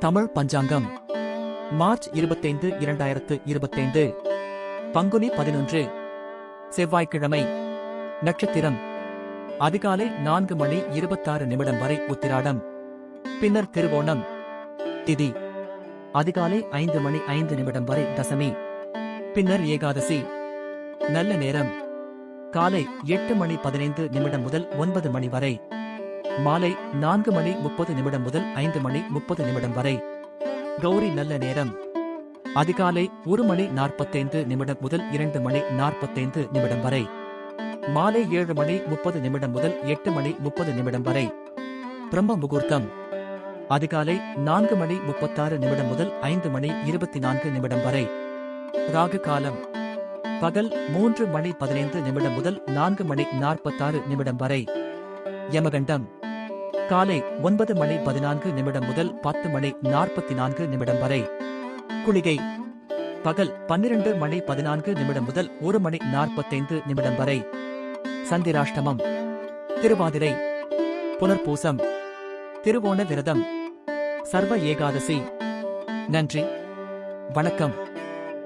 தமிழ் பஞ்சாங்கம். March இருபத்தைந்து இரண்டாயிரத்து இருபத்தைந்து. பங்குனி பதினொன்று. செவ்வாய்க்கிழமை. நட்சத்திரம். அதிகாலை நான்கு மணி இருபத்தாறு நிமிடம் வரை உத்திராடம். பின்னர் திருவோணம். திதி. அதிகாலை ஐந்து மணி ஐந்து நிமிடம் வரை தசமி. பின்னர் ஏகாதசி. நல்ல நேரம். காலை எட்டு மணி பதினைந்து நிமிடம் முதல் ஒன்பது மணி வரை. மாலை நான்கு மணி முப்பது நிமிடம் முதல் ஐந்து மணி முப்பது நிமிடம் வரை. கௌரி நல்ல நேரம். அதிகாலை ஒரு மணி நாற்பத்தைந்து நிமிடம் முதல் இரண்டு மணி நாற்பத்தைந்து நிமிடம் வரை. மாலை ஏழு மணி முப்பது நிமிடம் முதல் எட்டு மணி முப்பது நிமிடம் வரை. பிரம்ம முகூர்த்தம். அதிகாலை நான்கு மணி முப்பத்தாறு நிமிடம் முதல் ஐந்து மணி இருபத்தி நான்கு நிமிடம் வரை. ராகு காலம். பகல் மூன்று மணி பதினைந்து நிமிடம் முதல் நான்கு மணி நாற்பத்தாறு நிமிடம் வரை. யமகண்டம். காலை ஒன்பது மணி பதினான்கு நிமிடம் முதல் பத்து மணி நாற்பத்தி நான்கு நிமிடம் வரை. குளிகை. பகல் பன்னிரண்டு மணி பதினான்கு நிமிடம் முதல் ஒரு மணி நாற்பத்தைந்து நிமிடம் வரை. சந்திராஷ்டமம். திருவாதிரை. புனர்பூசம். திருவோண விரதம். சர்வ ஏகாதசி. நன்றி. வணக்கம்.